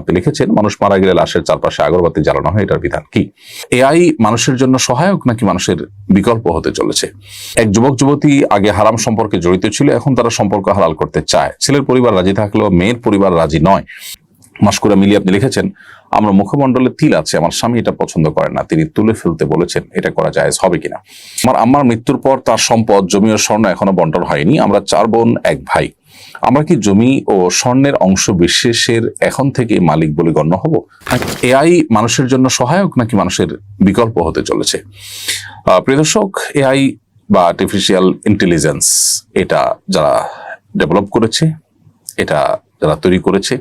আপনি লিখেছেন, মানুষ মারা গেলে লাশের চারপাশে আগরবাতি জ্বালানো হয়, এটার বিধান কি? এআই মানুষের জন্য সহায়ক নাকি মানুষের বিকল্প হতে চলেছে? এক যুবক, যুবতী আগে হারাম সম্পর্কে জড়িত ছিল, এখন তারা সম্পর্ক হালাল করতে চায়। ছেলের পরিবার রাজি থাকলেও মেয়ের পরিবার রাজি নয়। মাসকুরা মিলিয়ে আপনি লিখেছেন, আমরা মুখমণ্ডলে তিল আছে, আমার স্বামী এটা পছন্দ করেন না, তিনি তুলে ফেলতে বলেছেন, এটা করা জায়েজ হবে কিনা? আমার আম্মার মৃত্যুর পর তার সম্পদ, জমি ও স্বর্ণ এখনও বন্টন হয়নি, আমরা চার বোন, এক ভাই। আমরা কি জমি ও স্বর্ণের অংশ বিশেষের এখন থেকে মালিক বলে গণ্য হব? এআই মানুষের জন্য সহায়ক নাকি মানুষের বিকল্প হতে চলেছে? আহ, প্রিয় দর্শক এআই বা আর্টিফিশিয়াল ইন্টেলিজেন্স এটা যারা ডেভেলপ করেছে এটা যারা তৈরি করেছে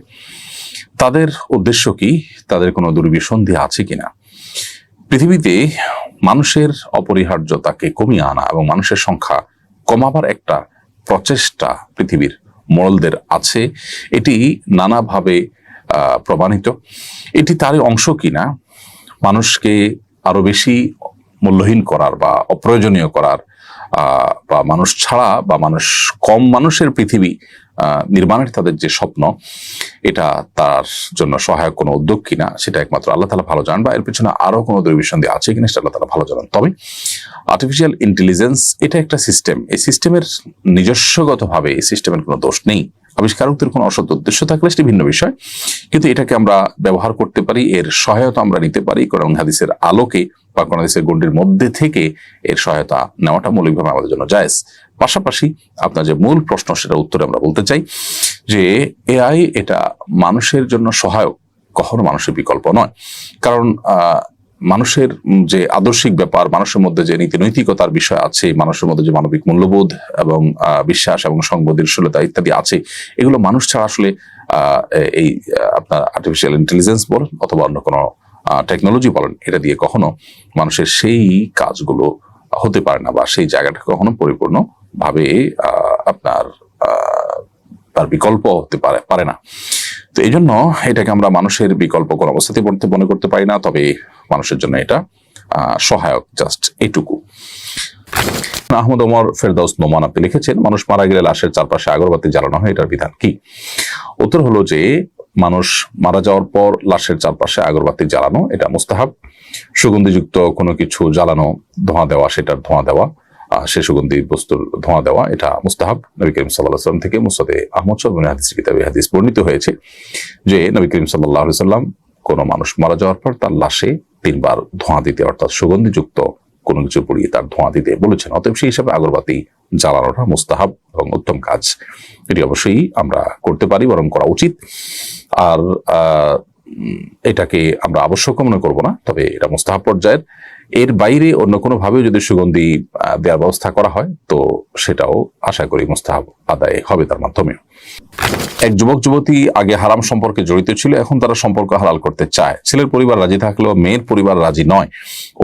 তাদের উদ্দেশ্য কি? তাদের কোনো দুর্বিসন্ধি আছে কিনা? পৃথিবীতে মানুষের অপরিহার্যতাকে কমিয়ে আনা এবং মানুষের সংখ্যা কমাবার একটা প্রচেষ্টা পৃথিবীর মোড়লদের আছে, এটি নানাভাবে প্রমাণিত। এটি তারই অংশ কিনা, মানুষকে আরও বেশি মূল্যহীন করার বা অপ্রয়োজনীয় করার বা মানুষ ছাড়া বা মানুষ কম মানুষের পৃথিবী নির্মাণের তাদের যে স্বপ্ন, এটা তার জন্য সহায়ক কোনো উদ্যোগ কিনা, সেটা একমাত্র আল্লাহ তালা ভালো জানেন বা এর পিছনে আরও কোনো দুর্বিসন্ধি আছে কিনা, সেটা আল্লাহ তালা ভালো জানান। তবে আর্টিফিশিয়াল ইন্টেলিজেন্স এটা একটা সিস্টেম এই সিস্টেমের নিজস্বগতভাবে এই সিস্টেমের কোনো দোষ নেই। আবিষ্কারকদের কোনো অসৎ উদ্দেশ্য থাকলে সেটি ভিন্ন বিষয়। কিন্তু এটাকে আমরা ব্যবহার করতে পারি, এর সহায়তা আমরা নিতে পারি, কোরআন হাদিসের আলোকে বা কোরআন হাদিসের গণ্ডির মধ্যে থেকে এর সহায়তা নেওয়াটা মৌলিকভাবে আমাদের জন্য জায়েজ। পাশাপাশি আপনার যে মূল প্রশ্ন সেটা উত্তরে আমরা বলতে চাই যে এআই এটা মানুষের জন্য সহায়ক, কখনো মানুষের বিকল্প নয়। কারণ মানুষের যে আদর্শিক ব্যাপার, মানুষের মধ্যে যে নীতি নৈতিকতার বিষয় আছে, মানুষের মধ্যে যে মানবিক মূল্যবোধ এবং বিশ্বাস এবং সংবেদনশীলতা ইত্যাদি আছে, এগুলো মানুষ ছাড়া আসলে এই আপনার আর্টিফিশিয়াল ইন্টেলিজেন্স বলেন অথবা অন্য কোনো টেকনোলজি বলেন এটা দিয়ে কখনো মানুষের সেই কাজগুলো হতে পারে না বা সেই জায়গাটা কখনো পরিপূর্ণ ভাবে আহ, আপনার তার বিকল্প হতে পারে পারে না। তো এই জন্য এটাকে আমরা মানুষের বিকল্প কোনো অবস্থাতে বলতে মনে করতে পারি না তবে মানুষের জন্য এটা সহায়ক জাস্ট এইটুকু আহমদ ওমর ফেরদৌস নোমান আপনি লিখেছেন মানুষ মারা গেলে লাশের চারপাশে আগরবাতি জ্বালানো হয় এটার বিধান কি? উত্তর হলো যে মানুষ মারা যাওয়ার পর লাশের চারপাশে আগরবাতি জ্বালানো, এটা মুস্তাহাব। সুগন্ধিযুক্ত কোনো কিছু জ্বালানো, ধোঁয়া দেওয়া, সেটার ধোঁয়া দেওয়া সে সুগন্ধি বস্তুর ধোঁয়া দেওয়া, এটা মুস্তাহাব। নবী করিম সাল্লাহ সাল্লাম থেকে মুসাদে আহমদ সাহেব হাদিস কিতাবে হাদিস বর্ণিত হয়েছে যে নবী করিম সাল্লাহ সাল্লাম কোনো মানুষ মারা যাওয়ার পর তার লাশে তিনবার ধোঁয়া দিতে অর্থাৎ সুগন্ধিযুক্ত কোনো কিছু পড়িয়ে তার ধোঁয়া দিতে বলেছেন। অতএব সেই হিসাবে আগরবাতি জ্বালানোটা মুস্তাহাব এবং উত্তম কাজ। এটি অবশ্যই আমরা করতে পারি, বরং করা উচিত। আর এটাকে আমরা আবশ্যক মনে করব না, তবে এটা মুস্তাহাব পর্যায়ের। এর বাইরে অন্য কোনো ভাবে যদি সুগন্ধি দেওয়ার ব্যবস্থা করা হয়, তো সেটাও আশা করি মুস্তাহাব আদায় হবে তার মাধ্যমে এক যুবক, যুবতী আগে হারাম সম্পর্কে জড়িত ছিল, এখন তারা সম্পর্ক হালাল করতে চায়। ছেলের পরিবার রাজি থাকলেও মেয়ের পরিবার রাজি নয়।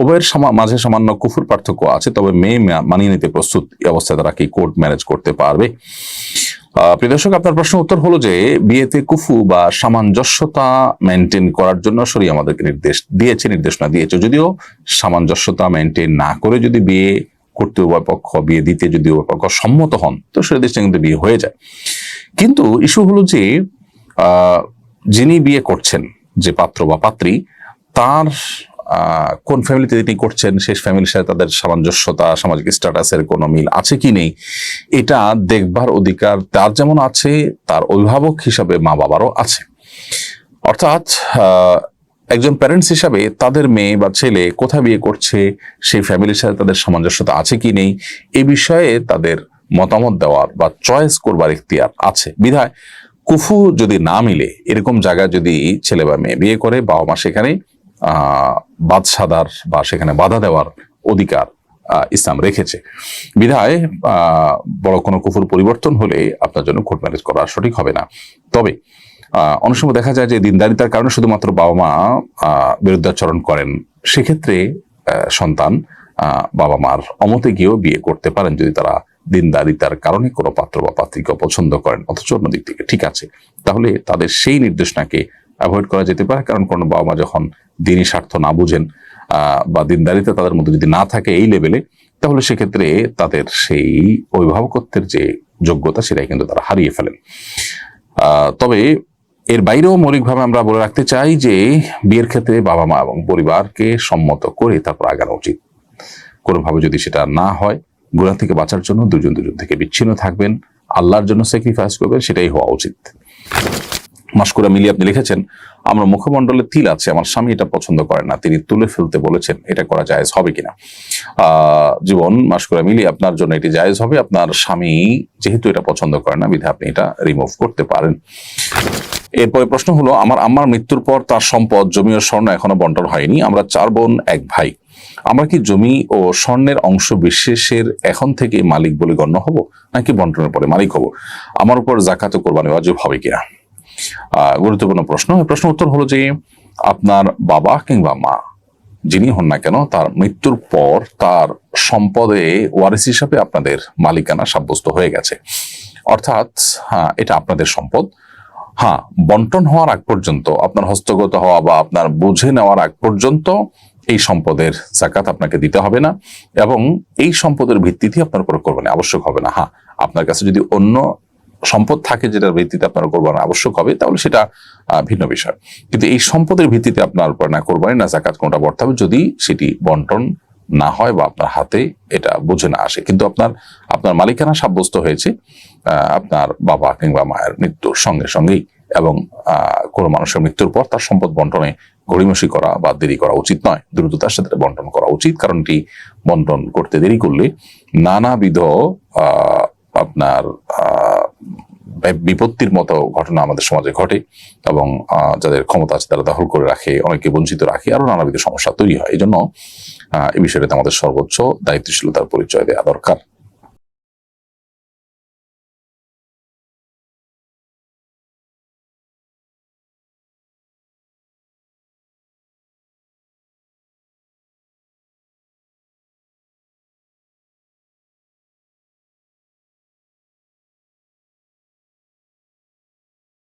উভয়ের মাঝে সামান্য কুফুর পার্থক্য আছে, তবে মেয়ে মানিয়ে নিতে প্রস্তুত। এই অবস্থায় তারা কি কোর্ট ম্যানেজ করতে পারবে? প্রিয় দর্শক, আপনার প্রশ্ন উত্তর হলো যে, বিয়েতে কুফু বা সামঞ্জস্যতা মেনটেন করার জন্য সরি আমাদেরকে নির্দেশ দিয়েছে নির্দেশনা দিয়েছে। যদিও সামঞ্জস্যতা মেনটেন না করে যদি বিয়ে করতে উভয় পক্ষ, বিয়ে দিতে যদি উভয় পক্ষ সম্মত হন, তো সে দেশে কিন্তু বিয়ে হয়ে যায়। কিন্তু ইস্যু হলো যে যিনি বিয়ে করছেন, যে পাত্র বা পাত্রী, তার কোন ফ্যামিলিতে তিনি করছেন সেই ফ্যামিলির সাথে তাদের সামঞ্জস্যতা, সামাজিক স্ট্যাটাসের কোনো মিল আছে কি নেই, এটা দেখবার অধিকার তার যেমন আছে, তার অভিভাবক হিসাবে মা বাবারও আছে। অর্থাৎ একজন প্যারেন্টস হিসাবে তাদের মেয়ে বা ছেলে কোথায় বিয়ে করছে, সেই ফ্যামিলির সাথে তাদের সামঞ্জস্যতা আছে কি নেই, এ বিষয়ে তাদের মতামত দেওয়ার বা চয়েস করবার ইখতিয়ার আছে। বিধায় কুফু যদি না মিলে, এরকম জায়গায় যদি ছেলে বা মেয়ে বিয়ে করে বাবা মা সেখানে বাদ সাদার বা সেখানে বাধা দেওয়ার অধিকার ইসলাম রেখেছে। বিধায় বড় কোনো কুফুর পরিবর্তন হলে আপনার জন্য কোর্ট ম্যারেজ করা সঠিক হবে না। তবে অনেক সময় দেখা যায় যে দিনদারিতার কারণে শুধুমাত্র বাবা মা বিরুদ্ধাচরণ করেন। সেক্ষেত্রে সন্তান বাবা মার অমতে গিয়েও বিয়ে করতে পারেন যদি তারা দিনদারিতার কারণে কোনো পাত্র বা পাত্রীকে পছন্দ করেন, অথচ অন্য দিক থেকে ঠিক আছে। তাহলে তাদের সেই নির্দেশনাকে অ্যাভয়েড করা যেতে পারে, কারণ কোনো বাবা মা যখন দিনই স্বার্থ না বুঝেন বা দিনদারিতা তাদের মধ্যে যদি না থাকে এই লেভেলে তাহলে সেক্ষেত্রে তাদের সেই অভিভাবকত্বের যে যোগ্যতা, সেটাই কিন্তু তারা হারিয়ে ফেলেন। তবে এর বাইরেও মৌলিকভাবে আমরা বলে রাখতে চাই যে, বিয়ের ক্ষেত্রে বাবা মা এবং পরিবারকে সম্মত করে তারপর আগানো উচিত। কোনোভাবে যদি সেটা না হয় গুণা থেকে বাঁচার জন্য দুজন দুজন থেকে বিচ্ছিন্ন থাকবেন, আল্লাহর জন্য স্যাক্রিফাইস করবেন, সেটাই হওয়া উচিত। মাস্কুরা মিলি, আপনি লিখেছেন, আমার মুখমণ্ডলে তিল আছে, আমার স্বামী এটা পছন্দ করে না। তিনি তুলে ফেলতে বলেছেন, এটা করা জায়েজ হবে কিনা? জীবন মাস্কুরা মিলি, আপনার জন্য এটি জায়েজ হবে। আপনার স্বামী যেহেতু এটা পছন্দ করে না, বিধে আপনি এটা রিমুভ করতে পারেন। এরপরে প্রশ্ন হলো, আমার আম্মার মৃত্যুর পর তার সম্পদ, জমি ও স্বর্ণ এখনও বন্টন হয়নি। আমরা চার বোন, এক ভাই। আমরা কি জমি ও স্বর্ণের অংশ বিশেষের এখন থেকে মালিক বলে গণ্য হব, নাকি বন্টনের পরে মালিক হব? আমার উপর জাকাত কোরবানি ওয়াজিব হবে কিনা? গুরুত্বপূর্ণ প্রশ্ন। প্রশ্ন উত্তর হলো যে, আপনার বাবা কিংবা মা, যিনি হন না কেন, তার মৃত্যুর পর তার সম্পদে ওয়ারিস হিসাবে আপনাদের মালিকানা সাব্যস্ত হয়ে গেছে। অর্থাৎ হ্যাঁ এটা আপনাদের সম্পদ। হ্যাঁ বন্টন হওয়ার আগ পর্যন্ত, আপনার হস্তগত হওয়া বা আপনার বুঝে নেওয়ার আগ পর্যন্ত এই সম্পদের জাকাত আপনাকে দিতে হবে না এবং এই সম্পদের ভিত্তিতে আপনার উপর কোরবানি আবশ্যক হবে না। হ্যাঁ আপনার কাছে যদি অন্য সম্পদ থাকে যেটার ভিত্তিতে আপনার কোরবানি আবশ্যক হবে, তাহলে সেটা ভিন্ন বিষয়। কিন্তু এই সম্পদের ভিত্তিতে আপনার উপর না কোরবানি, না জাকাত কোনটা বর্তে হবে যদি সেটি বন্টন না হয় বা আপনার হাতে এটা বুঝে না আসে। কিন্তু আপনার আপনার মালিকানা সাব্যস্ত হয়েছে আপনার বাবা কিংবা মায়ের মৃত্যুর সঙ্গে সঙ্গেই এবং কোনো মানুষের মৃত্যুর পর তার সম্পদ বন্টনে গড়িমসি করা বা দেরি করা উচিত নয়। দ্রুততার সাথে বন্টন করা উচিত কারণ এটি বন্টন করতে দেরি করলে নানাবিধ আপনার বিপত্তির মতো ঘটনা আমাদের সমাজে ঘটে এবং যাদের ক্ষমতা আছে তারা দখল করে রাখে অনেকে বঞ্চিত রাখে, আরও নানাবিধ সমস্যা তৈরি হয়। এই জন্য এই বিষয়টাতে আমাদের সর্বোচ্চ দায়িত্বশীলতার পরিচয় দেওয়া দরকার।